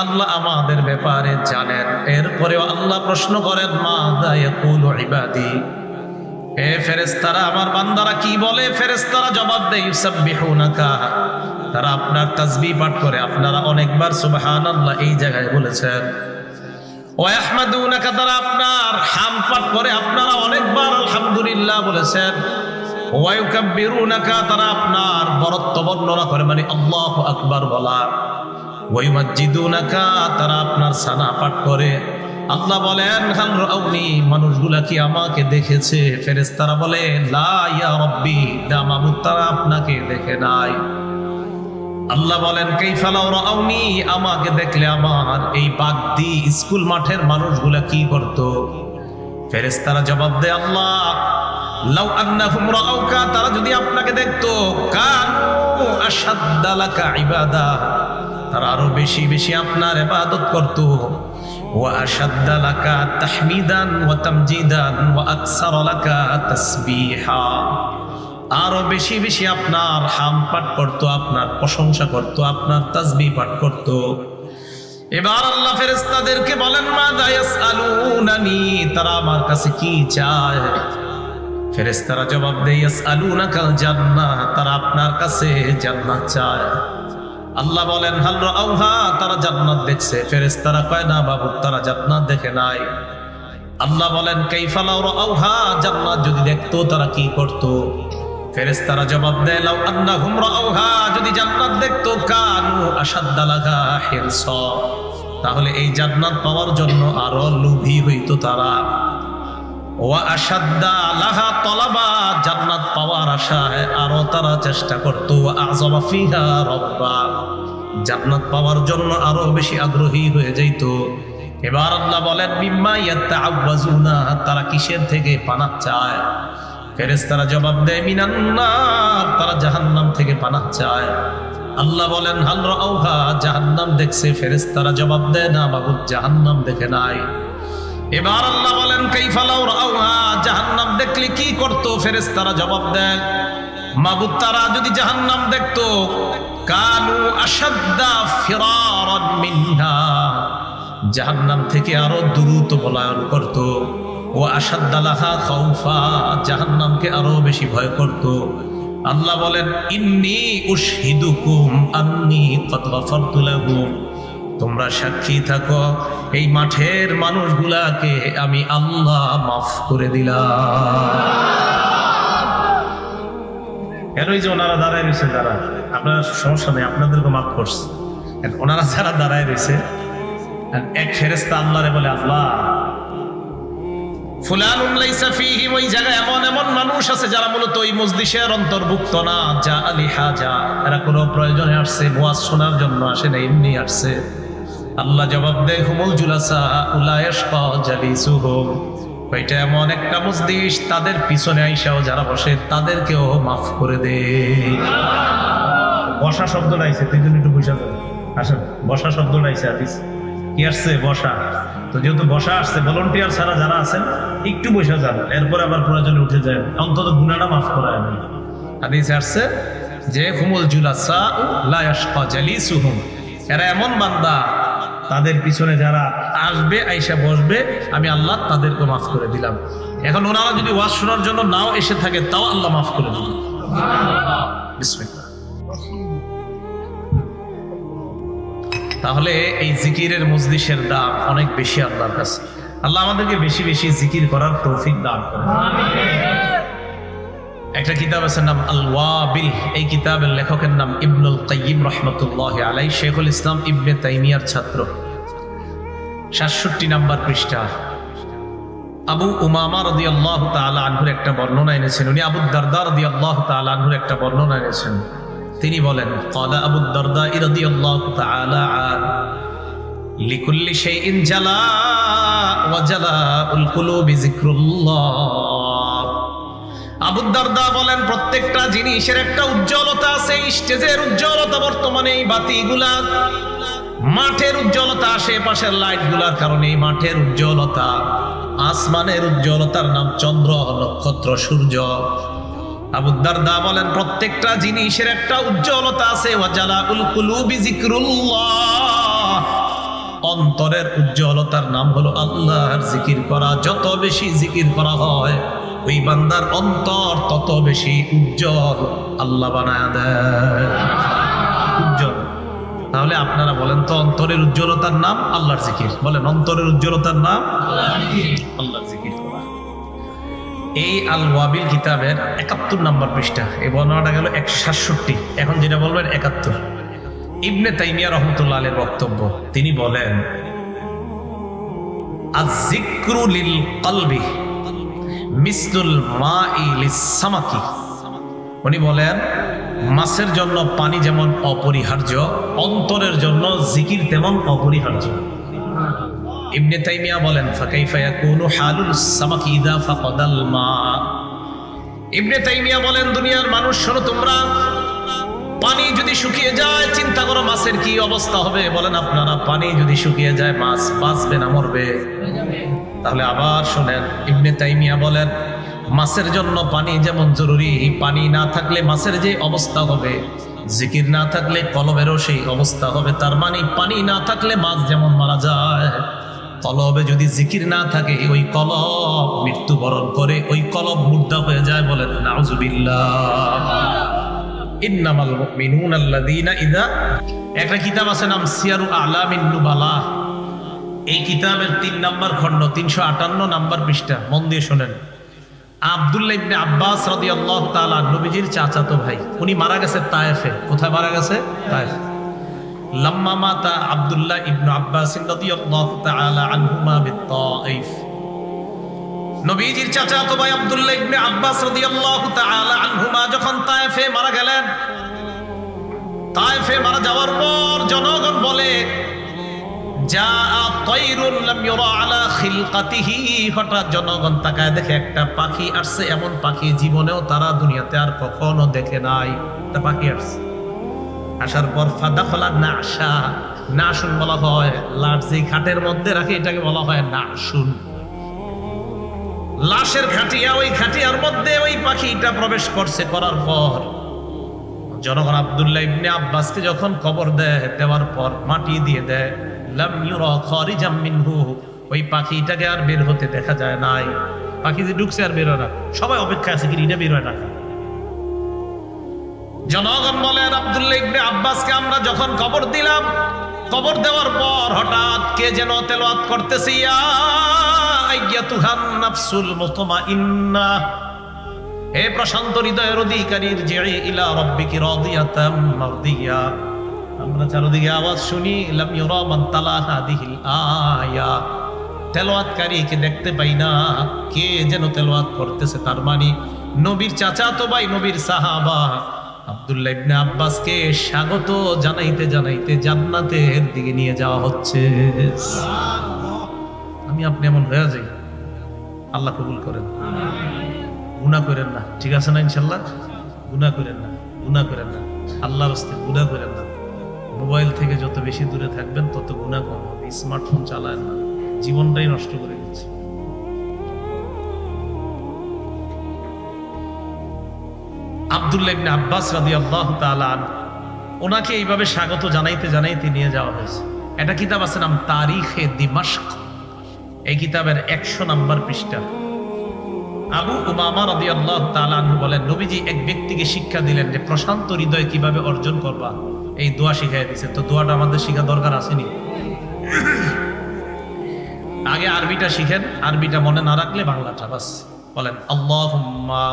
আল্লাহ আমাদের ব্যাপারে জানেন। এরপরেও আল্লাহ প্রশ্ন করেন মা দায়াকুল ইবাদি? এ ফেরেস্তারা আমার বান্দারা কি বলে? ফেরেস্তারা জবাব দেয় তারা আপনার তাসবিহ পাঠ করে। আপনারা অনেকবার সুবহানাল্লাহ এই জায়গায় বলেছেন। তারা আপনার হাম পাঠ করে। আপনারা অনেকবার আলহামদুলিল্লাহ বলেছেন। ওয়ায়ুকাব্বিরুনাকা তারা আপনার বরত্ব বর্ণনা করে মানে আল্লাহু আকবার বলা ওয়াইমাজ্জিদুনাকা, তারা আপনার সানা পাঠ করে। আল্লাহ বলেন হাল রাউনি, মানুষগুলা কি আমাকে দেখেছে? ফেরেশতারা বলে, লা ইয়া রব্বি, না মাবুদ তারা আপনাকে দেখে নাই। আল্লাহ বলেন কাইফালাও রাউনি, আমাকে দেখলে আমার এই বাগদি স্কুল মাঠের মানুষগুলা কি করত? ফেরেশতারা জবাব দেয়, আল্লাহ, লাউ আন্নাহুম রাউকা, তারা যদি আপনাকে দেখতো, কানু আশাদ্দালাকা ইবাদা। তারা আরও বেশি বেশি আপনার ইবাদত করত। আরও বেশি বেশি আপনার হাম পাঠ করতো, আপনার প্রশংসা করত, আপনার তাসবি পাঠ করত। এবার আল্লাহ ফেরেশতাদেরকে বলেন মা দায়াস আলুনানি তারা আমার কাছে কি চায়? ফেরেশতারা জবাব দেয়, ইয়াসআলুনাকাল জান্নাহ। তারা আপনার কাছে জান্নাত চায়। আল্লাহ বলেন, হাল রাউহা? তারা জান্নাত দেখছে। ফেরেশতারা কয়, না বাবু, তারা জান্নাত দেখে নাই। আল্লাহ বলেন কাইফালাও রাউহা? জান্নাত যদি দেখতো, তারা কি করত? ফেরেশতারা জবাব দেয়, লাউ আন্নাহুম রাউহা। যদি জান্নাত দেখতো, কানু আশাদ্দালাগা হিরস। তাহলে এই জান্নাত পাওয়ার জন্য আরও লোভী হইতো তারা। ওয়া আসাদ্দা লাহা তলাবা, জান্নাত পাওয়ার আশায় আরও তারা চেষ্টা করতো। আজমা রব্বা। জান্নাত পাওয়ার জন্য আরও বেশি আগ্রহী হয়ে যাইত। এবার আল্লাহ বলেন বিম্মা ইয়াত্তাআওয়াজুনা তারা কিসের থেকে পানাহ চায়? ফেরেশতারা জবাব দেয়, মিনান্নার তারা জাহান্নাম থেকে পানাহ চায়। আল্লাহ বলেন, হাল রাউহা জাহান্নাম দেখছে, ফেরেশতারা জবাব দেয়, না বাবু, জাহান্নাম দেখে নাই। এবার আল্লাহ বলেন কাইফালাও রাউহা জাহান্নাম দেখলে কি করত? ফেরেশতারা জবাব দেন মাবুদ তারা যদি জাহান্নাম দেখতো, কানু আসাদ্দা ফিরারান মিনহা, জাহান্নাম থেকে আরও দ্রুত পলায়ন করত। ও আসাদ্দালাহা খাউফা, জাহান্নামকে আরও বেশি ভয় করত। আল্লাহ বলেন, ইন্নি উশহিদুকুম আন্নি কত গফারতু লাহুম তোমরা সাক্ষী থাকো, এই মাঠের মানুষগুলাকে আমি আল্লাহ মাফ করে দিলাম। কেন এই যে ওনারা দাঁড়ায় রয়েছে তারা আপনার সমস্যা নেই আপনাদেরকে মাফ করছে। ওনারা যারা দাঁড়ায় রয়েছে এক ফেরেস্তা আল্লাহরে বলে, আল্লাহ এমন এমন মানুষ আছে যারা অন্তর্ভুক্ত না। যা এরা কোনো প্রয়োজনে আসছে শোনার জন্য আসে না, এমনি আসছে। আল্লাহ জবাব দেয়, হুমুল জুলাসা জালিসুহুম। ওইটা এমন একটা মজলিস তাদের পিছনে আইসাও যারা বসে তাদেরকেও মাফ করে দে। বসা শব্দ লাইছে তুই জন্য একটু যাবে। আসেন বসা শব্দ লাইছে আদিস কি আসছে? বসা। তো যেহেতু বসা আসছে ভলন্টিয়ার ছাড়া যারা আছেন একটু বসে যান। এরপরে আবার প্রয়োজনে উঠে যায়। অন্তত গুনাটা মাফ করা আমি হাদিসে আসছে যে হুমুল জুলাসা লায়াশকা জালিসুহুম। এরা এমন বান্দা তাদের পিছনে যারা আসবে, আইসা বসবে, আমি আল্লাহ তাদেরকে মাফ করে দিলাম। এখন ওনারা যদি ওয়াজ শোনার জন্য নাও এসে থাকে, তাও আল্লাহ মাফ করে দিল তাহলে এই জিকিরের মজলিসের দাম অনেক বেশি আল্লাহর কাছে। আল্লাহ আমাদেরকে বেশি বেশি জিকির করার তৌফিক দান করে একটা কিতাব আছে নাম আল ওয়াবিল এই কিতাবের লেখকের নাম ইবনুল কাইয়িম রহমতুল্লাহ আলাই শেখুল ইসলাম ইবনে তাইমিয়ার ছাত্র। সাতষট্টি নাম্বার পৃষ্ঠা। আবু উমামা রদি আল্লাহ আনহুর একটা বর্ণনা এনেছেন। উনি আবু দারদা রদি আল্লাহ আনহুর একটা বর্ণনা এনেছেন। তিনি বলেন কলা আবু দারদা ইরদি আল্লাহ লিকুল্লি সেই ইন ওয়াজালা উলকুলু বিজিক্রুল্লাহ বলেন, প্রত্যেকটা জিনিসের একটা উজ্জ্বলতা আছে স্টেজের উজ্জ্বলতা বর্তমানে এই বাতিগুলা মাঠের উজ্জ্বলতা আশেপাশের লাইটগুলার কারণে মাঠের উজ্জ্বলতা, আসমানের উজ্জ্বলতার নাম চন্দ্র, নক্ষত্র, সূর্য। আবু দারদা বলেন, প্রত্যেকটা জিনিসের একটা উজ্জ্বলতা আছে অন্তরের উজ্জ্বলতার নাম হলো আল্লাহর জিকির করা, যত বেশি জিকির করা হয়, ওই বান্দার অন্তর তত বেশি উজ্জ্বল। আল্লাহ বানায় দেয় উজ্জ্বল। তাহলে আপনারা বলেন তো, অন্তরের উজ্জ্বলতার নাম আল্লাহর জিকির। বলেন, অন্তরের উজ্জ্বলতার নাম আল্লাহর জিকির এই আল ওয়াবিল কিতাবের একাত্তর নম্বর পৃষ্ঠা, এই বর্ণনাটা গেল এক সাতষট্টি, এখন যেটা বলবেন একাত্তর। ইবনে তাইমিয়া রহমতুল্লাহ আলের বক্তব্য, তিনি বলেন আজিক্রু লিল কলবি মিসলুল মাই লিসামাকি উনি বলেন মাছের জন্য পানি যেমন অপরিহার্য, অন্তরের জন্য জিকির তেমন অপরিহার্য। ইবনে তাইমিয়া বলেন, ফাকাইফা ইয়াকুনু হালুল সামাকি ইদা ফাকাদাল মা। ইবনে তাইমিয়া বলেন, দুনিয়ার মানুষ শোনো তোমরা পানি যদি শুকিয়ে যায়, চিন্তা করো মাছের কি অবস্থা হবে। বলেন, আপনারা পানি যদি শুকিয়ে যায়, মাছ বাঁচবে না, মরবে। তাহলে আবার শোনেন, ইবনে তাইমিয়া বলেন মাছের জন্য পানি যেমন জরুরি, এই পানি না থাকলে মাছের যে অবস্থা হবে, জিকির না থাকলে কলবেরও সেই অবস্থা হবে। তার মানে পানি না থাকলে মাছ যেমন মারা যায়, কলবে যদি জিকির না থাকে, ওই কলব মৃত্যুবরণ করে, ওই কলব মুর্দা হয়ে যায় বলেন। একটা কিতাব আছে নাম সিয়ারু আলামিন এই কিতাবের তিন নাম্বার খণ্ড, তিনশো আটান্ন নাম্বার পৃষ্ঠা, মন দিয়ে শোনেন। আব্দুল্লাহ ইবনে আব্বাস রাদিয়াল্লাহু তাআলা নবীজির চাচাতো ভাই। উনি মারা গেছে তায়েফে। কোথায় মারা গেছে? তায়েফ। লাম্মা মাতা আব্দুল্লাহ ইবনে আব্বাস রাদিয়াল্লাহু তাআলা আনহুমা বিত্তাইফ। নবীজির চাচাতো ভাই আব্দুল্লাহ ইবনে আব্বাস রাদিয়াল্লাহু তাআলা আনহুমা যখন তায়েফে মারা গেলেন, তায়েফে মারা যাওয়ার পর জনগণ বলে যা আলা হঠাৎ জনগণ দেখে একটা পাখি আসছে। এমন পাখি জীবনেও তারা দুনিয়াতে আর দেখে নাই। একটা পাখি আসছে। আসার পর বলা হয়। লাশ খাটের মধ্যে রাখে, এটাকে বলা হয় নাশুন। লাশের খাটিয়া, ওই খাটিয়ার মধ্যে ওই পাখিটা প্রবেশ করছে করার পর জনগণ আব্দুল্লাহ ইবনে আব্বাসকে যখন কবর দেয়, দেওয়ার পর মাটি দিয়ে দেয়। লাম ইউরা খারিজাম মিনহু। ওই পাখিটাকে আর বের হতে দেখা যায় নাই। পাখি যে ঢুকছে আর না। সবাই অপেক্ষা আছে এটা না। জনগণ বলেন আব্দুল্লাহ ইবনে আব্বাসকে আমরা যখন কবর দিলাম, কবর দেওয়ার পর হঠাৎ কে যেন তেলাওয়াত করতেছে, ইয়া আইয়াতুহান নাফসুল হে প্রশান্ত হৃদয়ের অধিকারীর যে ইলা রব্বিকি রাদিয়াতাম মারদিয়া। আমরা চারদিকে আওয়াজ শুনি আয়া। তেলাওয়াতকারীকে দেখতে পাই না, কে যেন তেলাওয়াত করতেছে তার মানে নবীর চাচা তো ভাই, নবীর সাহাবা। আব্দুল্লাহ ইবনে আব্বাসকে স্বাগত জানাইতে জানাইতে জান্নাতের দিকে নিয়ে যাওয়া হচ্ছে। আমি আপনি এমন হয়ে যাই, আল্লাহ কবুল করেন। গুণা করেন না, ঠিক আছে না ইনশাল্লাহ গুণা করেন না গুণা করেন না, আল্লাহর হস্তে গুণা করেন না। মোবাইল থেকে যত বেশি দূরে থাকবেন, তত গুণা কম হবে। স্মার্টফোন চালায় না। জীবনটাই নষ্ট করে দিচ্ছে। আব্দুল্লাহ ওনাকে এইভাবে স্বাগত জানাইতে জানাইতে নিয়ে যাওয়া হয়েছে। একটা কিতাব আছে নাম তারিখে দিমাশক। এই কিতাবের একশো নাম্বার পৃষ্ঠা। আবু উমামা রাদিয়াল্লাহু তাআলা আনহু বলেন, নবীজি এক ব্যক্তিকে শিক্ষা দিলেন যে, প্রশান্ত হৃদয় কীভাবে অর্জন করবা? এই দোয়া শিখাই দিয়েছে তো দোয়াটা আমাদের শিখা দরকার আসেনি আগে আরবিটা শিখেন আরবিটা মনে না রাখলে বাংলাটা বাস বলেন আল্লাহুম্মা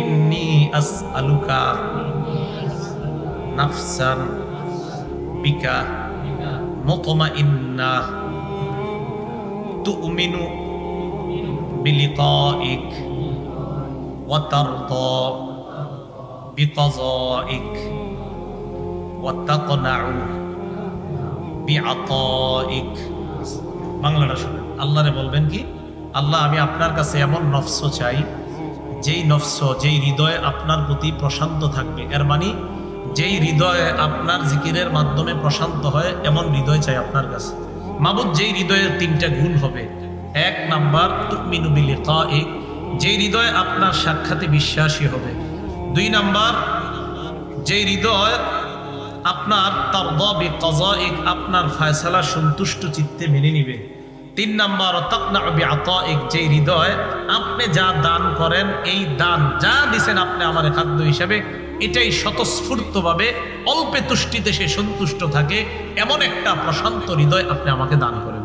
ইন্নি আসআলুকা নাফসান বিকা মুতমাইন্না তুমিনু بلقائك وترضى بقضائك وتقنع بعطائك বাংলাটা শুনেন আল্লাহরে বলবেন কি আল্লাহ আমি আপনার কাছে এমন নফস চাই যেই নফস যেই হৃদয় আপনার প্রতি প্রশান্ত থাকবে এর মানে যেই হৃদয় আপনার জিকিরের মাধ্যমে প্রশান্ত হয় এমন হৃদয় চাই আপনার কাছে মাবুদ যেই হৃদয়ের তিনটা গুণ হবে এক নাম্বার তুমিনু বিলিকাইক যেই হৃদয় আপনার সাক্ষাতে বিশ্বাসী হবে দুই নাম্বার যেই হৃদয় আপনার তার দবি কজাইক আপনার ফায়সালা সন্তুষ্ট চিত্তে মেনে নিবে। তিন নাম্বার তাকনাবি আতাইক যে হৃদয় আপনি যা দান করেন, এই দান যা দিছেন আপনি আমার খাদ্য হিসাবে, এটাই স্বতঃস্ফূর্তভাবে অল্পে তুষ্টিতে সে সন্তুষ্ট থাকে, এমন একটা প্রশান্ত হৃদয় আপনি আমাকে দান করেন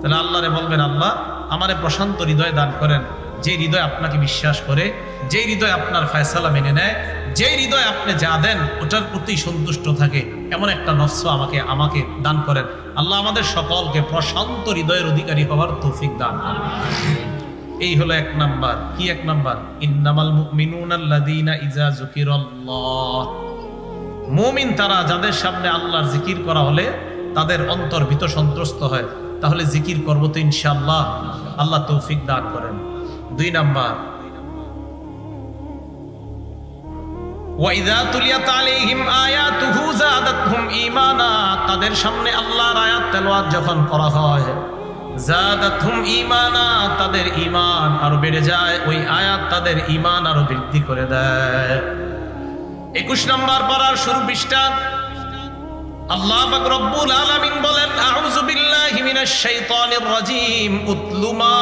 তাহলে আল্লাহরে বলবেন, আল্লাহ, আমারে প্রশান্ত হৃদয় দান করেন, যে হৃদয় আপনাকে বিশ্বাস করে যে হৃদয় আপনার ফয়সালা মেনে নেয় যে হৃদয় আপনি যা দেন, ওটার প্রতি সন্তুষ্ট থাকে। এমন একটা নফস আমাকে আমাকে দান করেন। আল্লাহ আমাদের সকলকে প্রশান্ত হৃদয়ের অধিকারী হওয়ার তৌফিক দান করেন। এই হলো এক নাম্বার। কি এক নাম্বার? ইন্নামাল মুমিনুনা আল্লাযীনা ইজা যুকিরাল্লাহ। মুমিন তারা যাদের সামনে আল্লাহর জিকির করা হলে তাদের অন্তর ভীত সন্ত্রস্ত হয়। তাহলে জিকির করব তো ইনশাআল্লাহ। আল্লাহ তৌফিক দান করেন। দুই নাম্বার। ওয়াইদা তুলিয়াত আলাইহিম আয়াতুহু যাদাতহুম ঈমানা, তাদের সামনে আল্লাহর আয়াত তেলাওয়াত যখন করা হয়, যাদাতহুম ঈমানা, তাদের ঈমান আরও বেড়ে যায়, ওই আয়াত তাদের ঈমান আরও বৃদ্ধি করে দেয়। একুশ নম্বর পারার শুরু পৃষ্ঠা, আল্লাহ পাক রব্বুল আলামিন বলেন, আউযু বিল্লাহি মিনাশ শাইতানির রাজিম, উতলু মা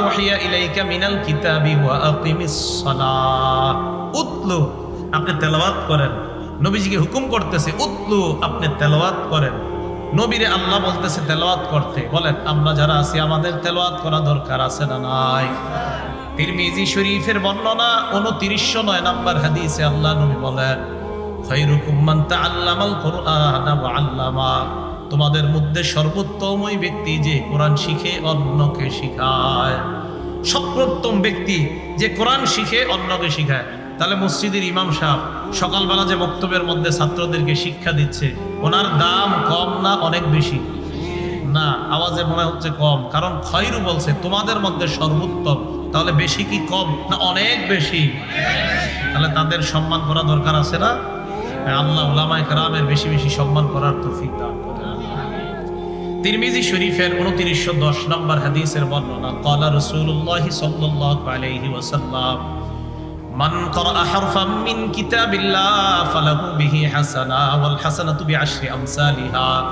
উহিয়া ইলাইকা মিনাল কিতাবি ওয়া আকিমিস সালাহ। উতলু আপনি তেলাওয়াত করেন। নবীজিকে হুকুম করতেছে, উতলু, আপনি তেলাওয়াত করেন। নবীরে আল্লাহ বলতেছে, তেলাওয়াত করতে। বলেন, আমরা যারা আছি, আমাদের তেলাওয়াত করা দরকার আছে না নাই? তিরমিজি শরীফের বর্ণনা উনত্রিশশো নয় নাম্বার হাদিসে আল্লাহ নবী বলেন তোমাদের মধ্যে সর্বোত্তম ওই ব্যক্তি যে কোরআন শিখে অন্যকে শিখায়। সর্বোত্তম ব্যক্তি যে কোরআন শিখে অন্যকে শিখায়। তাহলে মসজিদের ইমাম সাহেব সকালবেলা যে বক্তব্যের মধ্যে ছাত্রদেরকে শিক্ষা দিচ্ছে ওনার দাম কম না অনেক বেশি? না আওয়াজে মনে হচ্ছে কম। কারণ খয়রু বলছে তোমাদের মধ্যে সর্বোত্তম তাহলে বেশি কি কম না অনেক বেশি? তাহলে তাদের সম্মান করা দরকার আছে না? হ্যাঁ, আল্লাহ উলামায়ে কেরামের বেশি বেশি সম্মান করার তৌফিক দান তিরমিজি শরীফের উনত্রিশশো দশ নম্বর হাদিসের বর্ণনা কলা রসুল্লাহ সাল্লাল্লাহু আলাইহি ওয়াসাল্লাম من قرأ حرفا من كتاب الله فله به حسنة والحسنة بعشر أمثالها